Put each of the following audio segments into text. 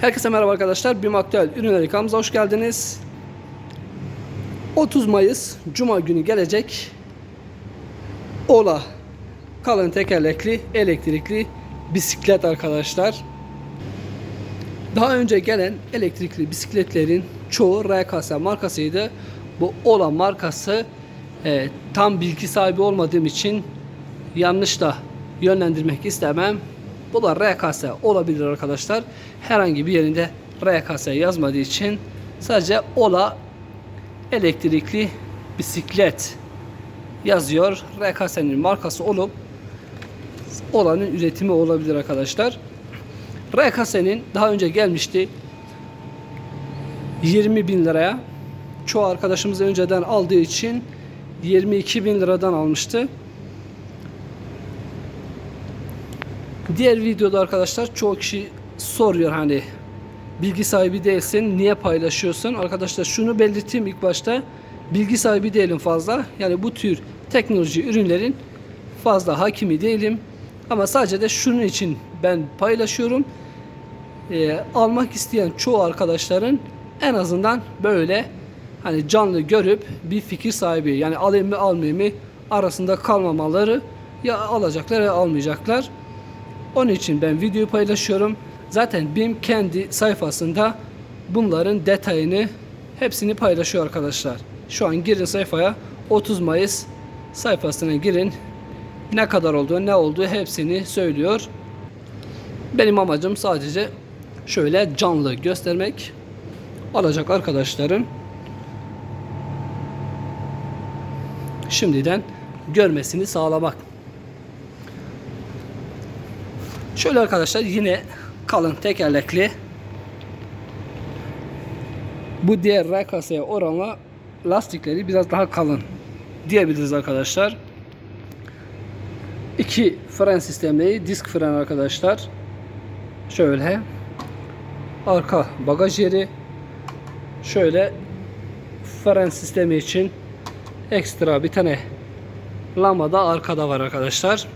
Herkese merhaba arkadaşlar. BİM Aktüel Ürünleri kanalımıza hoş geldiniz. 30 Mayıs Cuma günü gelecek Ola kalın tekerlekli elektrikli bisiklet arkadaşlar. Daha önce gelen elektrikli bisikletlerin çoğu RKS markasıydı. Bu Ola markası e, tam bilgi sahibi olmadığım için yanlış da yönlendirmek istemem. Bu da RKS olabilir arkadaşlar. Herhangi bir yerinde RKS yazmadığı için sadece Ola elektrikli bisiklet yazıyor. RKS'nin markası olup Ola'nın üretimi olabilir arkadaşlar. RKS'nin daha önce gelmişti 20 bin liraya. Çoğu arkadaşımız önceden aldığı için 22 bin liradan almıştı. Diğer videoda arkadaşlar çoğu kişi soruyor hani bilgi sahibi değilsin niye paylaşıyorsun? Arkadaşlar şunu belirteyim ilk başta bilgi sahibi değilim fazla. Yani bu tür teknoloji ürünlerin fazla hakimi değilim. Ama sadece de şunun için ben paylaşıyorum. Ee, almak isteyen çoğu arkadaşların en azından böyle hani canlı görüp bir fikir sahibi yani alayım mı almayayım mı arasında kalmamaları ya alacaklar ya almayacaklar. Onun için ben videoyu paylaşıyorum. Zaten BİM kendi sayfasında bunların detayını hepsini paylaşıyor arkadaşlar. Şu an girin sayfaya 30 Mayıs sayfasına girin. Ne kadar olduğu ne olduğu hepsini söylüyor. Benim amacım sadece şöyle canlı göstermek. Alacak arkadaşlarım şimdiden görmesini sağlamak. Şöyle arkadaşlar yine kalın tekerlekli bu diğer RKS'ye oranla lastikleri biraz daha kalın diyebiliriz arkadaşlar. İki fren sistemi, disk fren arkadaşlar. Şöyle arka bagaj yeri şöyle fren sistemi için ekstra bir tane lamba da arkada var arkadaşlar.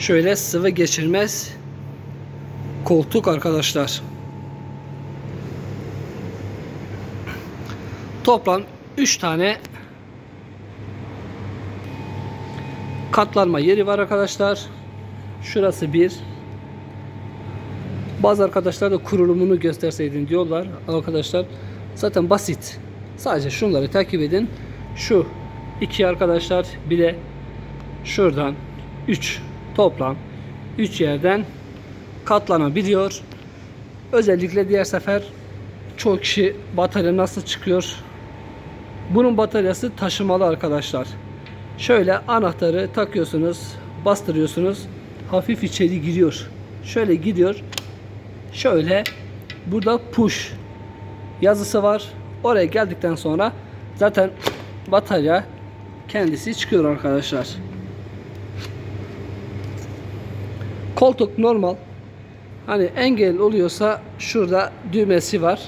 Şöyle sıvı geçirmez koltuk arkadaşlar. Toplam 3 tane katlanma yeri var arkadaşlar. Şurası bir. Bazı arkadaşlar da kurulumunu gösterseydin diyorlar. Arkadaşlar zaten basit. Sadece şunları takip edin. Şu iki arkadaşlar bir de şuradan 3 toplam 3 yerden katlanabiliyor. Özellikle diğer sefer çok kişi batarya nasıl çıkıyor? Bunun bataryası taşımalı arkadaşlar. Şöyle anahtarı takıyorsunuz, bastırıyorsunuz. Hafif içeri giriyor. Şöyle gidiyor. Şöyle burada push yazısı var. Oraya geldikten sonra zaten batarya kendisi çıkıyor arkadaşlar. Koltuk normal. Hani engel oluyorsa şurada düğmesi var.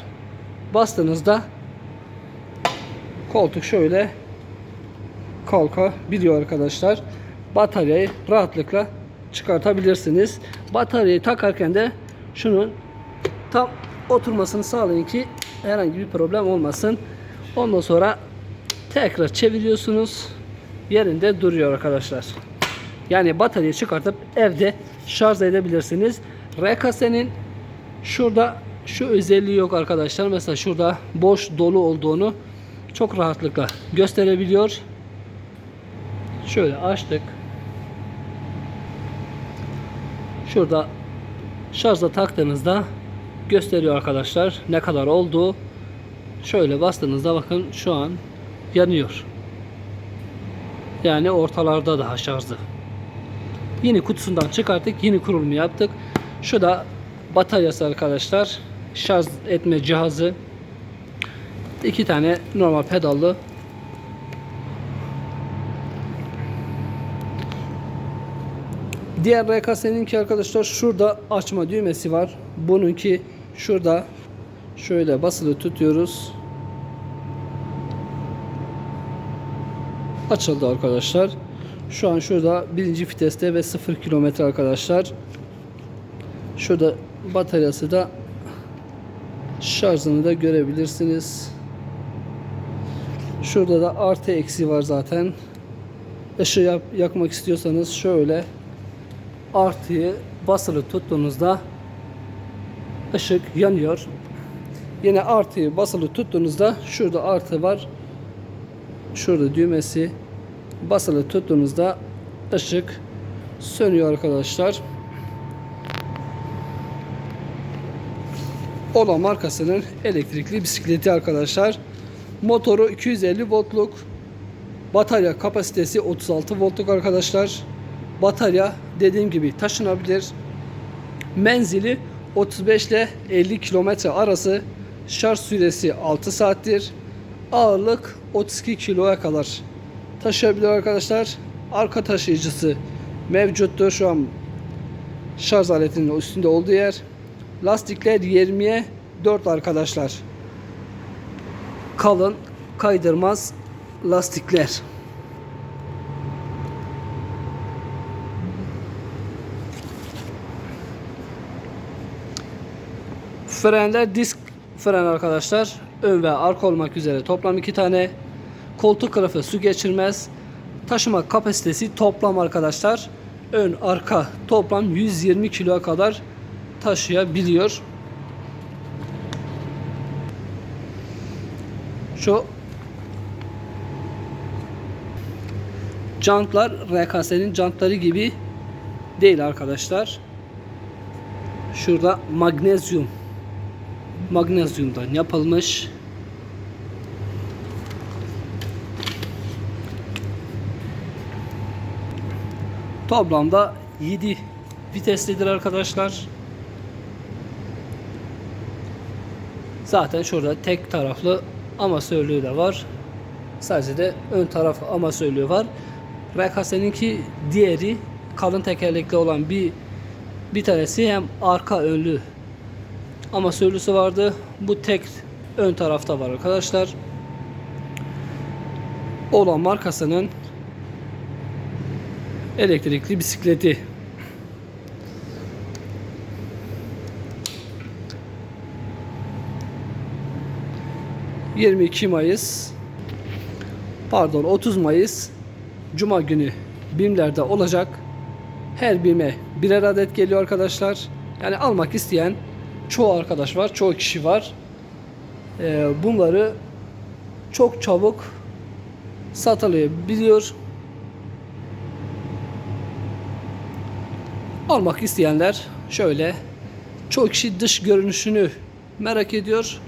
Bastığınızda koltuk şöyle kalkabiliyor arkadaşlar. Bataryayı rahatlıkla çıkartabilirsiniz. Bataryayı takarken de şunun tam oturmasını sağlayın ki herhangi bir problem olmasın. Ondan sonra tekrar çeviriyorsunuz. Yerinde duruyor arkadaşlar. Yani bataryayı çıkartıp evde şarj edebilirsiniz. RKS'nin şurada şu özelliği yok arkadaşlar. Mesela şurada boş dolu olduğunu çok rahatlıkla gösterebiliyor. Şöyle açtık. Şurada şarja taktığınızda gösteriyor arkadaşlar ne kadar olduğu. Şöyle bastığınızda bakın şu an yanıyor. Yani ortalarda daha şarjı. Yeni kutusundan çıkarttık. Yeni kurulumu yaptık. Şu da bataryası arkadaşlar. Şarj etme cihazı. iki tane normal pedallı. Diğer RKS'ninki arkadaşlar şurada açma düğmesi var. Bununki şurada şöyle basılı tutuyoruz. Açıldı arkadaşlar. Şu an şurada birinci viteste ve 0 kilometre arkadaşlar. Şurada bataryası da Şarjını da görebilirsiniz. Şurada da artı eksi var zaten. Işığı yak- yakmak istiyorsanız şöyle artıyı basılı tuttuğunuzda ışık yanıyor. Yine artıyı basılı tuttuğunuzda şurada artı var. Şurada düğmesi basılı tuttuğunuzda ışık sönüyor arkadaşlar. Ola markasının elektrikli bisikleti arkadaşlar. Motoru 250 voltluk. Batarya kapasitesi 36 voltluk arkadaşlar. Batarya dediğim gibi taşınabilir. Menzili 35 ile 50 kilometre arası. Şarj süresi 6 saattir. Ağırlık 32 kiloya kadar taşıyabilir arkadaşlar. Arka taşıyıcısı mevcuttur. Şu an şarj aletinin üstünde olduğu yer. Lastikler 20'ye 4 arkadaşlar. Kalın kaydırmaz lastikler. Frenler disk fren arkadaşlar. Ön ve arka olmak üzere toplam iki tane. Koltuk kılıfı su geçirmez. Taşıma kapasitesi toplam arkadaşlar. Ön arka toplam 120 kiloya kadar taşıyabiliyor. Şu jantlar RKS'nin jantları gibi değil arkadaşlar. Şurada magnezyum magnezyumdan yapılmış. Toplamda 7 viteslidir arkadaşlar. Zaten şurada tek taraflı amasörlüğü de var. Sadece de ön taraf amasörlüğü var. RKS'ninki diğeri kalın tekerlekli olan bir bir tanesi hem arka önlü amasörlüsü vardı. Bu tek ön tarafta var arkadaşlar. Olan markasının elektrikli bisikleti. ...22 Mayıs... ...pardon 30 Mayıs... ...Cuma günü... ...BİM'lerde olacak... ...her BİM'e birer adet geliyor arkadaşlar... ...yani almak isteyen... ...çoğu arkadaş var, çoğu kişi var... Ee, ...bunları... ...çok çabuk... ...satılabiliyor... almak isteyenler şöyle çoğu kişi dış görünüşünü merak ediyor.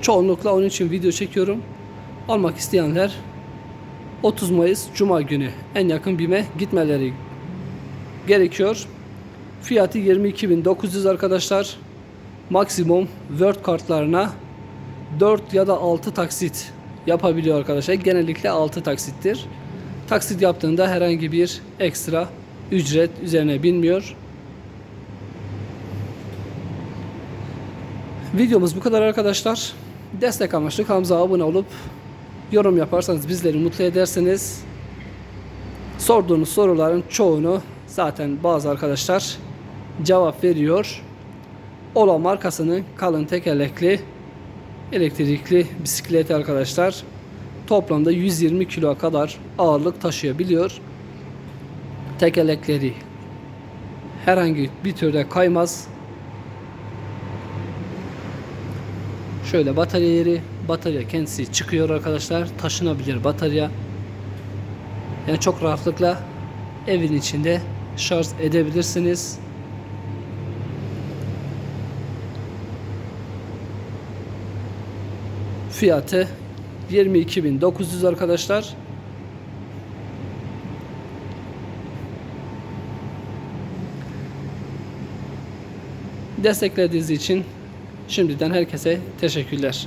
Çoğunlukla onun için video çekiyorum. Almak isteyenler 30 Mayıs Cuma günü en yakın BİM'e gitmeleri gerekiyor. Fiyatı 22.900 arkadaşlar. Maksimum Word kartlarına 4 ya da 6 taksit yapabiliyor arkadaşlar. Genellikle 6 taksittir. Taksit yaptığında herhangi bir ekstra ücret üzerine binmiyor. Videomuz bu kadar arkadaşlar. Destek amaçlı kanalımıza abone olup yorum yaparsanız bizleri mutlu ederseniz sorduğunuz soruların çoğunu zaten bazı arkadaşlar cevap veriyor. Ola markasının kalın tekerlekli elektrikli bisikleti arkadaşlar toplamda 120 kilo kadar ağırlık taşıyabiliyor tekerlekleri herhangi bir türde kaymaz. Şöyle batarya yeri, batarya kendisi çıkıyor arkadaşlar. Taşınabilir batarya. Yani çok rahatlıkla evin içinde şarj edebilirsiniz. Fiyatı 22.900 arkadaşlar. Desteklediğiniz için şimdiden herkese teşekkürler.